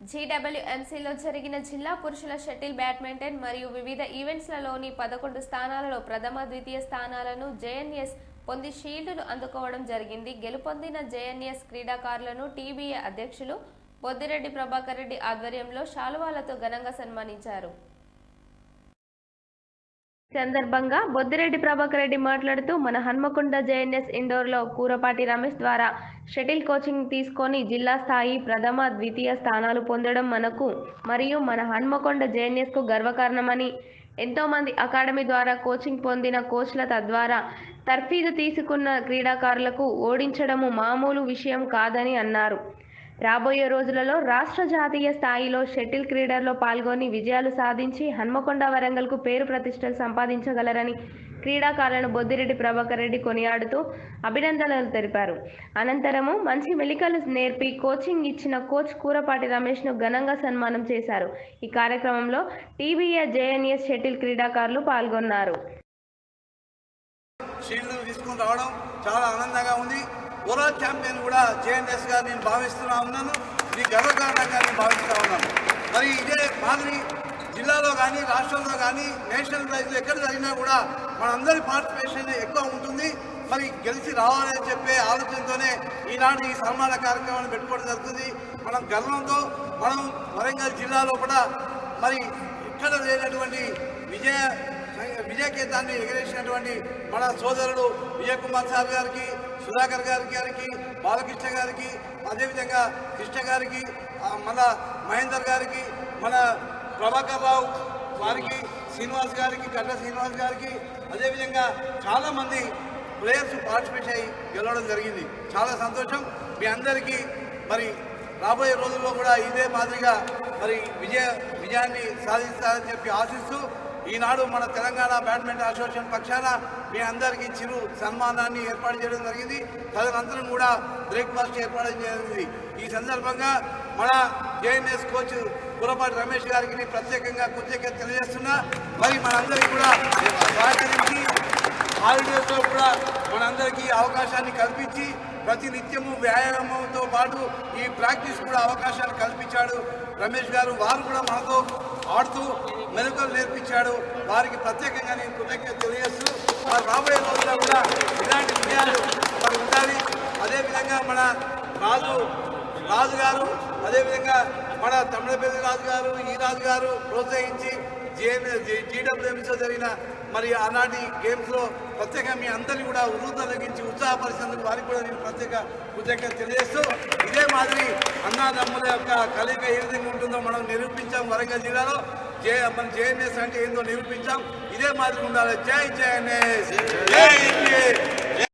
జీడబ్ల్యూఎంసీలో జరిగిన జిల్లా పురుషుల షటిల్ బ్యాడ్మింటన్ మరియు వివిధ ఈవెంట్స్లలోని పదకొండు స్థానాలలో ప్రథమ ద్వితీయ స్థానాలను జేఎన్ఎస్ పొంది షీల్డును అందుకోవడం జరిగింది. గెలుపొందిన జేఎన్ఎస్ క్రీడాకారులను టీబీఏ అధ్యక్షులు బొద్దిరెడ్డి ప్రభాకర్ రెడ్డి ఆధ్వర్యంలో శాలువాలతో ఘనంగా సన్మానించారు. సందర్భంగా బొద్దిరెడ్డి ప్రభాకర్ రెడ్డి మాట్లాడుతూ మన హన్మకొండ జేఎన్ఎస్ ఇండోర్లో కూరపాటి రమేష్ ద్వారా షటిల్ కోచింగ్ తీసుకొని జిల్లా స్థాయి ప్రథమ ద్వితీయ స్థానాలు పొందడం మనకు మరియు మన హన్మకొండ జేఎన్ఎస్కు గర్వకారణమని ఎంతోమంది అకాడమీ ద్వారా కోచింగ్ పొందిన కోచ్ల తద్వారా తర్ఫీదు తీసుకున్న క్రీడాకారులకు ఓడించడము మామూలు విషయం కాదని అన్నారు. రాబోయే రోజులలో రాష్ట్ర జాతీయ స్థాయిలో షటిల్ క్రీడల్లో పాల్గొని విజయాలు సాధించి హన్మకొండ వరంగల్కు పేరు ప్రతిష్టలు సంపాదించగలరని క్రీడాకారులను బొద్దిరెడ్డి ప్రభాకర్ రెడ్డి కొనియాడుతూ అభినందనలు తెలిపారు. అనంతరము మంచి మెలికలు నేర్పి కోచింగ్ ఇచ్చిన కోచ్ కూరపాటి రమేష్ను ఘనంగా సన్మానం చేశారు. ఈ కార్యక్రమంలో టీబీఏ జేఎన్ఎస్ షటిల్ క్రీడాకారులు పాల్గొన్నారు. తీసుకుని రావడం చాలా ఆనందంగా ఉంది. వరల్డ్ ఛాంపియన్ కూడా జేఎన్ఎస్గా నేను భావిస్తున్నా ఉన్నాను. ఇది గర్వకారణంగా నేను భావిస్తూ ఉన్నాను. మరి ఇదే మాదిరి జిల్లాలో కానీ రాష్ట్రంలో కానీ నేషనల్ ప్రైజ్లో ఎక్కడ జరిగినా కూడా మనందరి పార్టిసిపేషన్ ఎక్కువ ఉంటుంది. మరి గెలిచి రావాలని చెప్పే ఆలోచనతోనే ఈనాడు ఈ సన్మాన కార్యక్రమాన్ని పెట్టుకోవడం జరుగుతుంది. మనం గర్వంతో మనం వరంగల్ జిల్లాలో కూడా మరి ఇక్కడ లేనటువంటి విజయ విజయకేతాన్ని ఎగరేసినటువంటి మన సోదరుడు విజయకుమార్ సార్ గారికి సుధాకర్ గారి గారికి బాలకృష్ణ గారికి అదేవిధంగా కృష్ణ గారికి మన మహేందర్ గారికి మన ప్రభాకర్ రావు వారికి శ్రీనివాస్ గారికి గడ్డ శ్రీనివాస్ గారికి అదేవిధంగా చాలామంది ప్లేయర్స్ పార్టిసిపేట్ అయ్యి గెలవడం జరిగింది. చాలా సంతోషం. మీ అందరికీ మరి రాబోయే రోజుల్లో కూడా ఇదే మాదిరిగా మరి విజయ విజయాన్ని సాధిస్తారని చెప్పి ఆశిస్తూ ఈనాడు మన తెలంగాణ బ్యాడ్మింటన్ అసోసియేషన్ పక్షాన మీ అందరికీ చిరు సన్మానాన్ని ఏర్పాటు చేయడం జరిగింది. తదనంతరం కూడా బ్రేక్ఫాస్ట్ ఏర్పాటు జరిగింది. ఈ సందర్భంగా మన జేఎన్ఎస్ కోచ్ కురపాటి రమేష్ గారికి ప్రత్యేకంగా కృతజ్ఞత తెలియజేస్తున్నా. మరి మనందరికీ కూడా సహకరించి హాలిడేస్లో కూడా మనందరికీ అవకాశాన్ని కల్పించి ప్రతి నిత్యము వ్యాయామంతో పాటు ఈ ప్రాక్టీస్ కూడా అవకాశాన్ని కల్పించాడు రమేష్ గారు. వారు కూడా మనతో ఆడుతూ మెలకువలు నేర్పించాడు. వారికి ప్రత్యేకంగా నేను కృతజ్ఞత తెలియజేస్తూ మరి రాబోయే రోజుల్లో కూడా ఇలాంటి విజయాలు మరి ఉండాలి. అదేవిధంగా మన రాజు రాజు గారు అదేవిధంగా మన తమిళపల్లి రాజు గారు ఈ రాజు గారు ప్రోత్సహించి జేఎన్ జీడబ్ల్యూఎంసీలో జరిగిన మరి ఆనాటి గేమ్స్లో ప్రత్యేకంగా మీ అందరినీ కూడా ఉరుదలగించి ఉత్సాహపరిచినందుకు వారికి కూడా నేను ప్రత్యేక కృతజ్ఞత తెలియజేస్తూ ఇదే మాదిరి అన్నాదమ్ముల యొక్క కలిక ఏ విధంగా ఉంటుందో మనం నిరూపించాం వరంగల్ జిల్లాలో. జే మన జేఎన్ఎస్ అంటే ఏందో నిరూపించాం. ఇదే మాదిరి ఉండాలి. జై జేఎన్ఎస్ జై